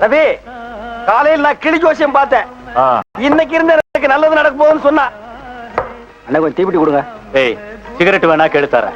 ரவி காலையில் நான் கிளி ஜோசியம் பார்த்தேன். இன்னைக்கு இருந்து எனக்கு நல்லது நடக்க போகுதுன்னு சொன்னா. அண்ணா கொஞ்சம் தீப்பிட்டி கொடுங்க. ஏய் சிகரெட் வேணா கெடுத்தார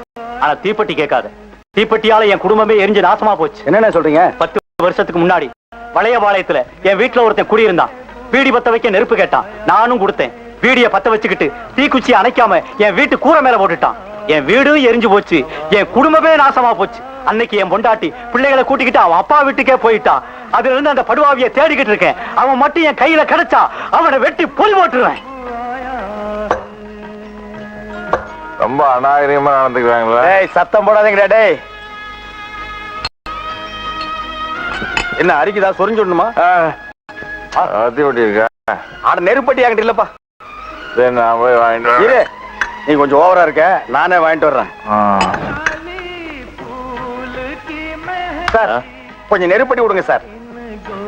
ஆனா தீப்பெட்டி கேட்காத. தீப்பெட்டியால என் குடும்பமே எரிஞ்சு நாசமா போச்சு. என்னென்ன சொல்றீங்க? பத்து வருஷத்துக்கு முன்னாடி வளையபாளையத்துல என் வீட்டுல ஒருத்தன் குடியிருந்தான். பீடி பத்த வைக்க நெருப்பு கேட்டான். நானும் கொடுத்தேன். பீடிய பத்த வச்சுக்கிட்டு தீக்குச்சி அணைக்காம என் வீட்டு கூரை மேல போட்டுட்டான். என் வீடும் எரிஞ்சு போச்சு. என் குடும்பமே நாசமா போச்சு. அன்னைக்கு என் பொண்டாட்டி பிள்ளைகளை கூட்டிக்கிட்டு அவன் அப்பா வீட்டுக்கே போயிட்டான் அதுல இருந்து அந்த படுவாவிய தேடிக்கிட்டு இருக்கேன். அவன் மட்டும் என் கையில கிடைச்சா அவனை வெட்டி பொல் போட்டுருவேன். ரொம்ப அநாகரிகமா நடந்துக்கிறாங்களே. டேய் சத்தம் போடாதீங்கடா டேய். என்ன அரிக்குதா? சொரிஞ்சுடணுமா அத்தி ஒட்டி இருக்கா ஆட நெருப்பட்டி என்கிட்ட இல்லப்பா. சரி நான் போய் வாங்கிட்டு இரு. நீ கொஞ்சம் ஓவரா இருக்க. நானே வாங்கிட்டு வர்றேன். சார் கொஞ்சம் நெருப்பட்டி விடுங்க சார்.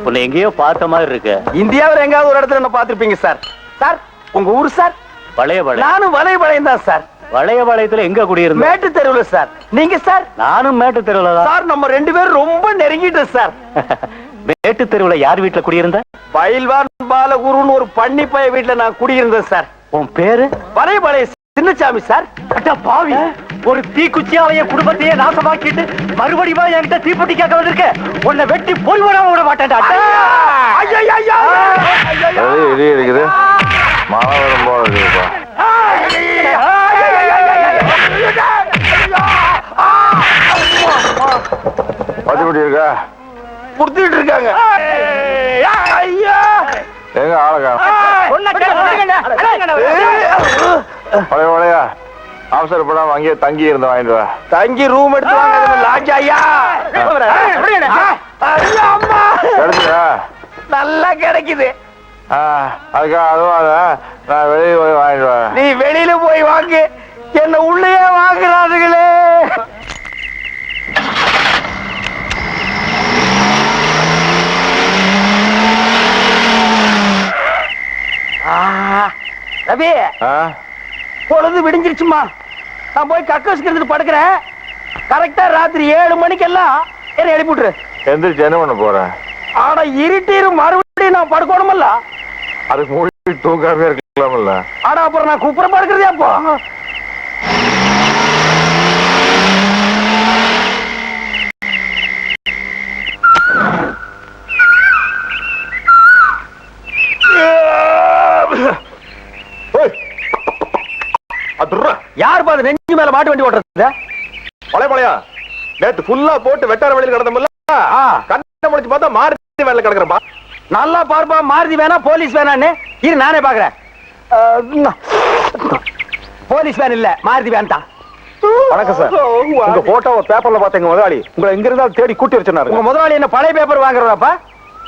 உன்னை எங்கேயோ பார்த்த மாதிரி இருக்கு. இந்தியாவில் எங்காவது ஒரு இடத்துல என்ன பார்த்திருப்பீங்க சார்? சார் உங்க ஊர் சார்? வளையபாளையம் நானும் வலைபாளையம் தான் சார். வளையபாளையத்துல எங்க குடியிருந்த மேட்டு தெருவில் சார். நீங்க சார்? நானும் மேட்டு தெருவுல சார் நம்ம ரெண்டு பேரும் ரொம்ப நெருங்கிட்டோம் சார். மேட்டு தெருவுல யார் வீட்டுல குடியிருந்த? பயில்வான் பாலகுருன்னு ஒரு பண்ணி பைய வீட்டுல நான் குடியிருந்தேன் சார். உன் பேரு? வலைபாளையம் சின்னசாமி சார். பாவி. ஒரு தீக்குச்சியால என் குடும்பத்தையே நாசமாக்கிட்டு மறுபடியும் என்கிட்ட தீப்பெட்டி கேட்க வந்திருக்க? உன்னை வெட்டி போய் விடாம விட மாட்டேன்டா. இடி இருக்குது. மழை வரும் போல இருக்குப்பா. பத்தி ஒட்டி இருக்கா? புடிச்சிட்டு இருக்காங்க. ஐயா! எங்க விடுங்கண்ணே. பழைய பழையா அவசரப்படாம அங்கேயே தங்கி இருந்து வாங்கிட்டு வா. தங்கி ரூம் எடுத்து வாங்க லாட்ஜ் ஐயா. அம்மா. கிடைச்சா நல்லா கிடைக்குது. ஆ அதுக்காக அதுவும் அதை. நான் வெளியே போய் வாங்கிட்டு வரேன் நீ வெளியில போய் வாங்கு. என்ன உள்ளேயே வாங்குறானுங்களே ஆ, ரவி. ஆ? பொழுது விடிஞ்சிருச்சுமா நான் போய் கக்கசுக்கு இருந்துட்டு படுக்கிறேன். கரெக்டா ராத்திரி ஏழு மணிக்கெல்லாம் என்ன எழுப்பி விட்டுரு எந்திரிச்சு என்ன பண்ண போறேன்? ஆனா இருட்டிரும் மறுபடியும் நான் படுக்கணுமல்ல. அதுக்கு மூடி தூங்காம இருக்கலாம்ல ஆனா அப்புறம் நான் குப்புற படுக்கிறதே அப்போ. யார் பாது மேல மாட்டு வண்டி ஓட்டுறது? பழைய பழையா? நேத்து ஃபுல்லா போட்டு வெட்டார வழியில் கிடந்தோம்ல ஆ. கண்ணை முடிச்சு பார்த்தா மாறி வேலை கிடக்குறப்பா நல்லா பார்ப்பா மாருதி வேணா போலீஸ் வேணான்னு இரு நானே பாக்குறேன் போலீஸ் வேன் இல்ல மாருதி வேன் தான். வணக்கம் சார். உங்க போட்டோவை பேப்பர்ல பார்த்தேங்க முதலாளி. உங்களை எங்க இருந்தாலும் தேடி கூட்டி வச்சிருந்தாரு. உங்க முதலாளி என்ன பழைய பேப்பர் வாங்குறதாப்பா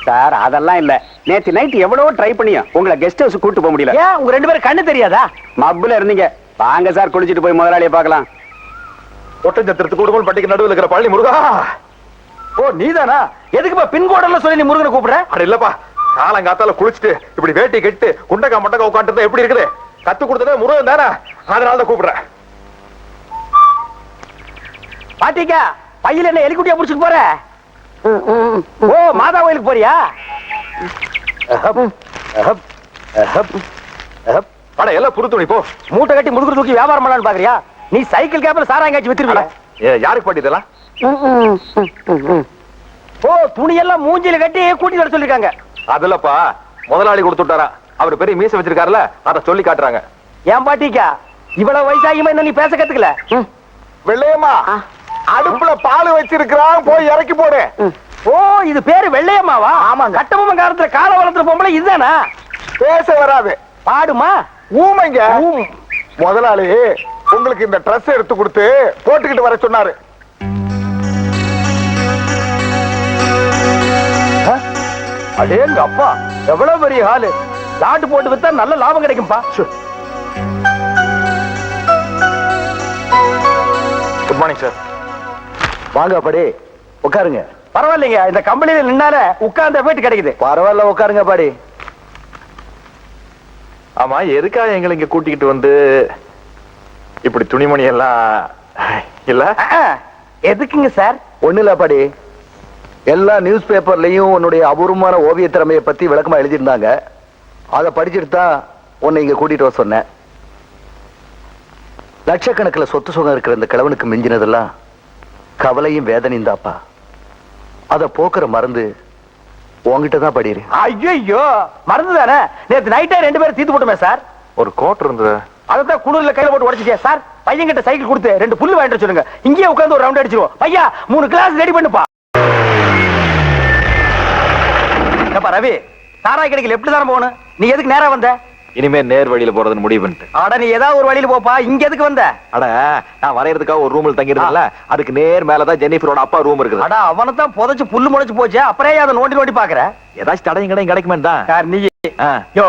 சார் அதெல்லாம் இல்ல. நேத்து நைட் எவ்வளவோ ட்ரை பண்ணியும் உங்களை கெஸ்ட் ஹவுஸ் கூட்டு போக முடியல. ஏன் உங்க ரெண்டு பேரும் கண்ணு தெரியாதா? மப்புல இருந்தீங்க. வாங்க சார் குளிச்சிட்டு போய் முதலாளியை பார்க்கலாம். ஒட்டஞ்சத்திரத்து குடும்பம் பட்டிக்கு நடுவில் இருக்கிற பழனி முருகா. ஓ நீதானா? எதுக்குப்பா பின்கோடெல்லாம் சொல்லி நீ முருகனை கூப்பிடுற? அட இல்லப்பா காலங்காத்தால குளிச்சுட்டு இப்படி வேட்டி கெட்டு குண்டக்கா மண்டக்கா உட்காந்துருந்தா எப்படி இருக்குது? கத்து கொடுத்ததே முருகன் தானே அதனால தான் கூப்பிடுறேன். பாட்டிக்கா பையில என்ன எலிக்குட்டியா புடிச்சிட்டு போற? ஓ மாதா கோயிலுக்கு போறியா? அட எல்லாம் புது துணி போ. மூட்டை கட்டி முதுகுறு தூக்கி வியாபாரம் பண்ணலாம்னு பாக்குறியா? நீ சைக்கிள் கேப்ல சாரா எங்கேயாச்சும் வித்துருவியா? ஏ, யாருக்கு பாட்டி இதெல்லாம்? ஓ துணியெல்லாம் மூஞ்சில கட்டி கூட்டி வர சொல்லிருக்காங்க. அதுலப்பா முதலாளி கொடுத்து விட்டாரா? அவர் பெரிய மீசை வச்சிருக்காருல அத சொல்லி காட்டுறாங்க. ஏன் பாட்டிக்கா? இவ்வளவு வயசாகியுமா இன்னும் நீ பேச கத்துக்கல? வெள்ளையம்மா அடுப்புல பால் வச்சிருக்கிறான் போய் இறக்கி போடு. ஓ இது பேரு வெள்ளையம்மாவா? ஆமா கட்டபொம்ம காலத்துல கால வளர்த்துற பொம்பளை இதுதானா? பேச வராது. பாடுமா? ஊமைங்க. ஊம். முதலாளி உங்களுக்கு இந்த Dress எடுத்து கொடுத்து போட்டுக்கிட்டு வர சொன்னாரு. அடேங்க அப்பா எவ்வளவு பெரிய ஹாலு லாட்டு போட்டு வித்தா நல்ல லாபம் கிடைக்கும்பா. குட் மார்னிங் சார் வாங்க படி உட்காருங்க. பரவாயில்லைங்க இந்த கம்பெனில நின்னால உட்கார்ந்த வீட்டு கிடைக்குது. பரவாயில்ல உட்காருங்க பாடி ஆமா எதுக்காக எங்களை இங்க கூட்டிக்கிட்டு வந்து இப்படி துணிமணி எல்லாம் இல்ல எதுக்குங்க சார்? ஒண்ணு இல்ல படி எல்லா நியூஸ் பேப்பர்லயும் உன்னுடைய அபூர்வமான ஓவிய திறமையை பத்தி விளக்கமா எழுதியிருந்தாங்க. அதை படிச்சுட்டு தான் உன்னை இங்க கூட்டிட்டு வர சொன்னேன். லட்சக்கணக்கில் சொத்து சுகம் இருக்கிற இந்த கிழவனுக்கு மிஞ்சினதெல்லாம் கவலையும் வேதனையும் தாப்பா அதை போக்குற மருந்து உன்கிட்ட தான் படிரு ஐயோ மறந்து தானே? நேத்து நைட்டே ரெண்டு பேரும் தீத்து போட்டுமே சார். ஒரு கோட் இருந்தது. அதான் குளிர்ல கையில போட்டு உடைச்சிட்டே சார். பையன் கிட்ட சைக்கிள் கொடுத்து ரெண்டு புல்லு வாங்கிட்டு சொல்லுங்க. இங்கேயே உட்கார்ந்து ஒரு ரவுண்ட் அடிச்சிருவோம். பையா மூணு கிளாஸ் ரெடி பண்ணுப்பா. ரவி சாராய் கடைகள் எப்படி தானே போகணும்? நீ எதுக்கு நேரா வந்த? இனிமே நேர் வழியில போறதுன்னு முடிவு பண்ணிட்டு அட நீ ஏதாவது ஒரு வழியில போப்பா. இங்க எதுக்கு வந்த? அட நான் வரையறதுக்காக ஒரு ரூம்ல தங்கி இருந்தேன்ல அதுக்கு நேர் மேலதான் ஜெனிஃபரோட அப்பா ரூம் இருக்குது. அடா அவனை தான் புதைச்சு புல்லு முளைச்சு போச்சு. அப்புறம் அதை நோண்டி நோண்டி பாக்குற ஏதாச்சும் தடையும் கடையும் கிடைக்குமே தான். நீ. யோ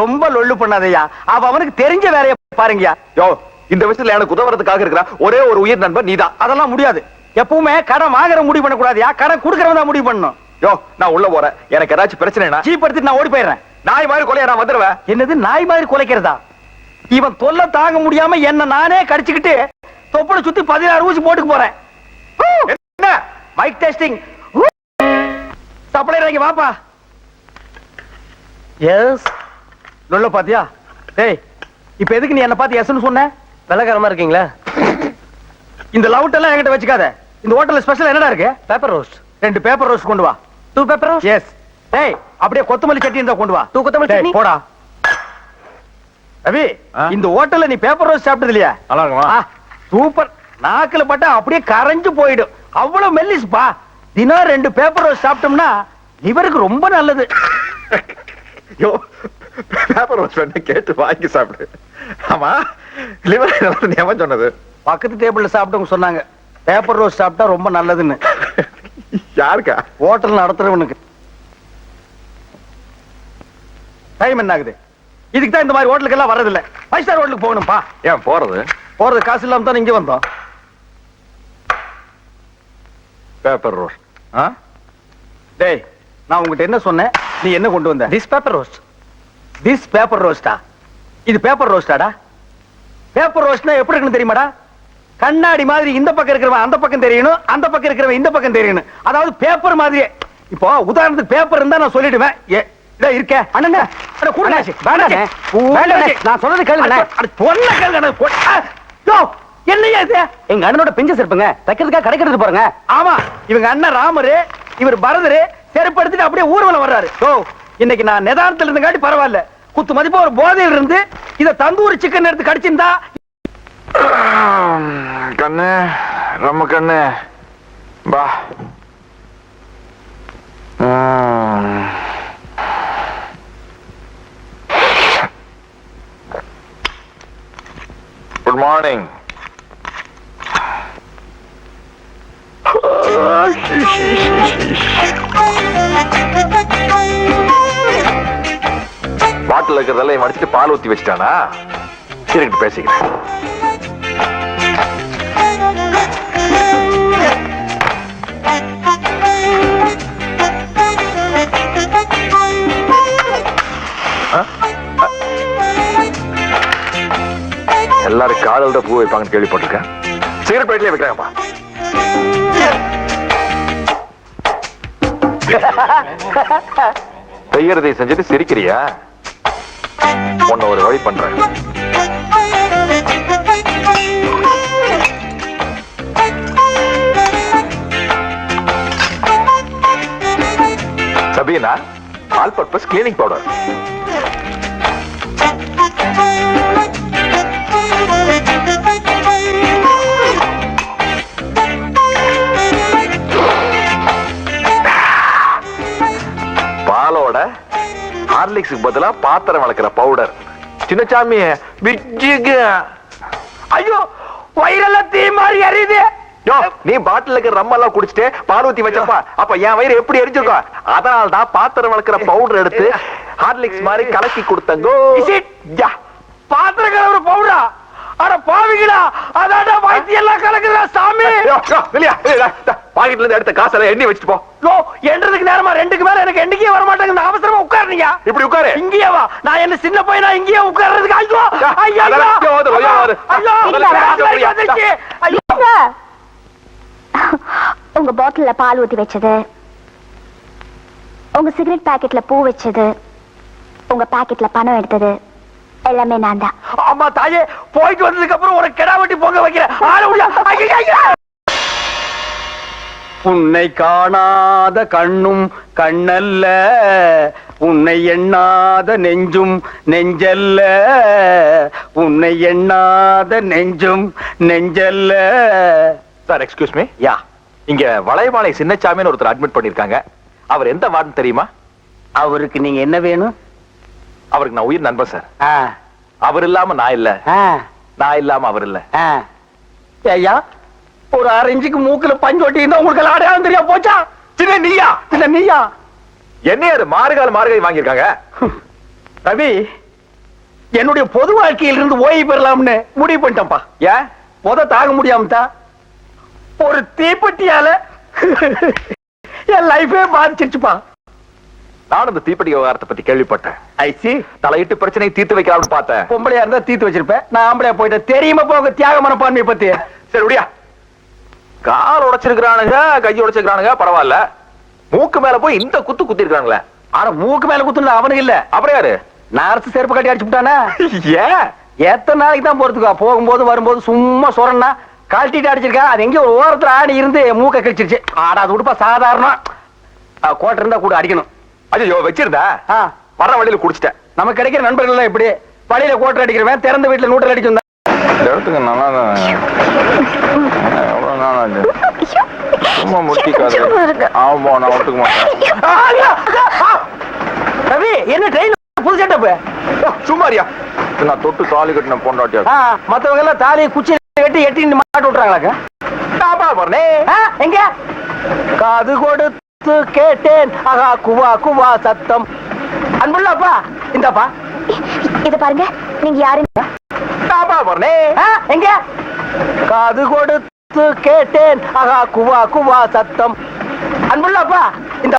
ரொம்ப லொள்ளு பண்ணாதய்யா அவ அவனுக்கு தெரிஞ்ச வேலைய பாருங்கயா. யோ இந்த விஷயத்துல எனக்கு உதவுறதுக்காக இருக்கிற ஒரே ஒரு உயிர் நண்பன் நீதான். அதெல்லாம் முடியாது. எப்பவுமே கடன் வாங்குற முடிவு பண்ண கூடாதுயா கடன் குடுக்கறவன் தான் முடிவு பண்ணணும். யோ நான் உள்ள போறேன். எனக்கு ஏதாச்சும் பிரச்சனைனா? சீப் எடுத்துட்டு நான் ஓடி போயிடுறேன். நாய் மாதிரி கொலையா நான் வந்துருவேன். என்னது நாய் மாதிரி குலைக்கிறதா? இவன் தொல்லை தாங்க முடியாம என்ன நானே கடிச்சுக்கிட்டு தொப்பனை சுத்தி பதினாறு ஊசி போட்டுக்கு போறேன். என்ன? மைக் டெஸ்டிங் சப்ளை இறங்கி வாப்பா. எஸ் லொல்ல பாத்தியா? டேய் இப்ப எதுக்கு நீ என்ன பார்த்து எஸ்னு சொன்ன? வெள்ளக்காரமா இருக்கீங்களா? இந்த லவுட் எல்லாம் என்கிட்ட வச்சுக்காத. இந்த ஹோட்டல்ல ஸ்பெஷல் என்னடா இருக்கு? பேப்பர் ரோஸ்ட் ரெண்டு பேப்பர் ரோஸ்ட் கொண்டு வா. டூ பேப்பர் ரோஸ்ட் எஸ் டேய் அப்படியே கொத்தமல்லி சட்னி இருந்தா கொண்டு வா. டூ கொத்தமல்லி சட்னி? போடா. ரவி? இந்த ஹோட்டல்ல நீ பேப்பர் ரோஸ்ட் சாப்பிட்டது இல்லையா? நல்லா இருக்குமா? சூப்பர் நாக்குல பட்டா அப்படியே கரைஞ்சு போயிடும். அவ்வளவு மெல்லிஸ்பா தினம் ரெண்டு பேப்பர் ரோஸ் சாப்பிட்டோம்னா லிவருக்கு ரொம்ப நல்லது. யோ பேப்பர் ரோஸ் வேணா கேட்டு வாங்கி சாப்பிடு. ஆமா லிவர் எவன் சொன்னது? பக்கத்து டேபிள்ல சாப்பிட்டவங்க சொன்னாங்க பேப்பர் ரோஸ் சாப்பிட்டா ரொம்ப நல்லதுன்னு. யாருக்கா? ஹோட்டல் நடத்துறவனுக்கு. டைம் என்ன ஆகுது இதுக்கு தான் இந்த மாதிரி ஹோட்டலுக்கு எல்லாம் வர்றதில்ல. ஃபைவ் ஸ்டார் ஹோட்டலுக்கு போகணும்ப்பா ஏன் போறது? போறது காசு இல்லாம தான் இங்க வந்தோம். பேப்பர் ரோஸ் ஆ? டேய் நான் உங்ககிட்ட என்ன சொன்னேன்? நீ என்ன கொண்டு வந்த? This paper roast this paper ரோஸ்டா இது பேப்பர் ரோஸ்டாடா பேப்பர் ரோஸ்ட்னா எப்படி இருக்குன்னு தெரியுமாடா? கண்ணாடி மாதிரி இந்த பக்கம் இருக்கிறவன் அந்த பக்கம் தெரியணும் அந்த பக்கம் இருக்கிறவன் இந்த பக்கம் தெரியணும். அதாவது பேப்பர் மாதிரியே. இப்போ உதாரணத்துக்கு பேப்பர் இருந்தா நான் சொல்லிடுவேன். இருக்க. அண்ணங்க. அட கூடாச்சு வேண்டாண்ணே. வேண்டாண்ணே. நான் சொல்றது கேளுங்கண்ணே. பொண்ண கேளுங்க யோ, என்னையா இது? எங்க அண்ணனோட பிஞ்சு செருப்புங்க. தைக்கிறதுக்காக கடைக்கிறது போறேங்க. ஆமா இவங்க அண்ணன் ராமரு இவர் பரதரு செருப்பு எடுத்துட்டு அப்படியே ஊர்வலம் வர்றாரு. ஓ இன்னைக்கு நான் நிதானத்துல இருந்தங்காட்டி பரவாயில்ல. குத்து மதிப்பா ஒரு போதையில் இருந்து இத தந்தூரி சிக்கன் எடுத்து கடிச்சிருந்தா கண்ணு ரொம்ப கண்ணு. பா குட் மார்னிங் பாட்டில் இருக்கிறதெல்லாம் அடிச்சுட்டு பால் ஊத்தி வச்சிட்டானா? இருக்கட்டு பேசிக்கிறேன். பூ வைப்பாங்கன்னு கேள்விப்பட்டிருக்கேன் சிகரெட் பேட்லயே வைக்கிறாங்கப்பா. செய்யறதை செஞ்சுட்டு சிரிக்கிறியா? உன்னை ஒரு வழி பண்றேன். Sabena all purpose cleaning powder ஹார்லிக்ஸுக்கு பதிலா பாத்திரம் வளர்க்கிற பவுடர். சின்னசாமி பிஜிக்கு ஐயோ வயிறெல்லாம் தீ மாதிரி எரியுது. நீ பாட்டில் இருக்கிற ரம் எல்லாம் குடிச்சிட்டு ஊத்தி வச்சப்பா. அப்ப என் வயிறு எப்படி எரிஞ்சிருக்கும் அதனால தான் பாத்திரம் வளர்க்கிற பவுடர் எடுத்து ஹார்லிக்ஸ் மாதிரி கலக்கி கொடுத்தங்கோ. பாத்திரம் கலவுற பவுடா அட பாவிகளா அதாடா வயிற்று எல்லாம் கலக்குதா சாமி யோ, யோ, வெளியா பாக்கெட்ல இருந்து எடுத்த காசெல்லாம் எண்ணி வச்சுட்டு போ என்றதுக்கு நேரமா ரெண்டுக்கு மேல எனக்கு எண்ணிக்கே வர மாட்டேங்குது அவசரமா உட்காருங்க இப்படி உட்காரு இங்கேயே வா நான் என்ன சின்ன பையனா இங்கேயே உட்கார்றதுக்கு ஐயோ ஐயோ. ஐயோ? உங்க பாட்டில்ல பால் ஊத்தி வச்சது உங்க சிகரெட் பாக்கெட்ல பூ வச்சது உங்க பாக்கெட்ல பணம் எடுத்தது எல்லாமே நான் தான். அம்மா தாயே போயிட்டு வந்ததுக்கு அப்புறம் ஒரு கிடா வெட்டி பொங்க வைக்கிறேன். ஆள முடியா. உன்னை காணாத கண்ணும் கண்ணல்ல உன்னை எண்ணாத நெஞ்சும் நெஞ்சல்ல உன்னை எண்ணாத நெஞ்சும் நெஞ்சல்ல. சார் எக்ஸ்கியூஸ் மீ யா. இங்க வளையமாலை சின்னச்சாமின்னு ஒருத்தர் அட்மிட் பண்ணிருக்காங்க. அவர் எந்த வார்டுன்னு தெரியுமா? அவருக்கு நீங்க என்ன வேணும்? அவருக்கு நான் உயிர் நண்பன் சார். அவர் இல்லாம நான் இல்ல. நான் இல்லாம அவர் இல்ல. ஐயா ஒரு அரை இன்ச்சுக்கு மூக்குல பஞ்சு ஒட்டி இருந்தா உங்களுக்கு அடையாளம் தெரியா போச்சா? சின்ன நீயா? இல்ல நீயா? என்ன அது மாறுகால மாறுகை வாங்கியிருக்காங்க. ரவி என்னுடைய பொது வாழ்க்கையில இருந்து ஓய்வு பெறலாம்னு முடிவு பண்ணிட்டேன்ப்பா. ஏன் முத தாங்க முடியாம தான். ஒரு தீப்பெட்டியால என் லைஃபே பாதிச்சிருச்சுப்பா. நானும் இந்த தீப்பெட்டி விவகாரத்தை பத்தி கேள்விப்பட்டேன். ஐசி தலையிட்டு பிரச்சனையை தீர்த்து வைக்கலாம்னு பார்த்தேன். பொம்பளையா இருந்தா தீர்த்து வச்சிருப்பேன். நான் ஆம்பளையா போயிட்டேன் தெரியுமா போக தியாக மனப்பான்மை பத்தி. சரி விடியா. கால் உடைச்சிருக்கிறானுங்க கை உடைச்சிருக்கிறானுங்க பரவாயில்ல. மூக்கு மேல போய் இந்த குத்து குத்தி இருக்காங்களே ஆனா மூக்கு மேல குத்துனது அவனுக்கு இல்ல. அப்புறம் யாரு? நான் அரசு செருப்பு கட்டி அடிச்சு விட்டானே? ஏன்? எத்தனை நாளைக்கு தான் போறதுக்கா? போகும்போது வரும்போது சும்மா சொரன்னா கழட்டிட்டு அடிச்சிருக்கா? அது எங்கேயோ ஒரு ஓரத்துல ஆடி இருந்து மூக்க கழிச்சிருச்சு. ஆடா அது உடுப்பா சாதாரணம். கோட்டை இருந்தா கூட அடிக்கணும். ஐயோ வச்சிருந்தா? வர வழியில குடிச்சிட்டேன். நமக்கு கிடைக்கிற நண்பர்கள் எல்லாம் இப்படி வழியில கோட்டை அடிக்கிறவன் திறந்த வீட்டுல நூட்டல் அடிச்சு இடத்துக்கு நல்லா ஆச்சு? சும்மா முட்டிக்காது. ஆமா நான் ஒத்துக்க மாட்டேன். ரவி என்ன ட்ரெயின் புது செட்டப் சும்மாரியா நான் தொட்டு தாலி கட்டின பொண்டாட்டியா? மத்தவங்க எல்லாம் தாலி குச்சி கட்டி எட்டி மாட்டு விட்டுறாங்களாக்க? ஆமா போறனே எங்க? காது கொடுத்து கேட்டேன். ஆகா குவா குவா சத்தம். அன்புள்ளப்பா இந்தப்பா. இத பாருங்க நீங்க போறனே ஆ, எங்க? காது கொடுத்து கேட்டேன். ஆகா குவா குவா சத்தம். அன்புள்ளப்பா இந்த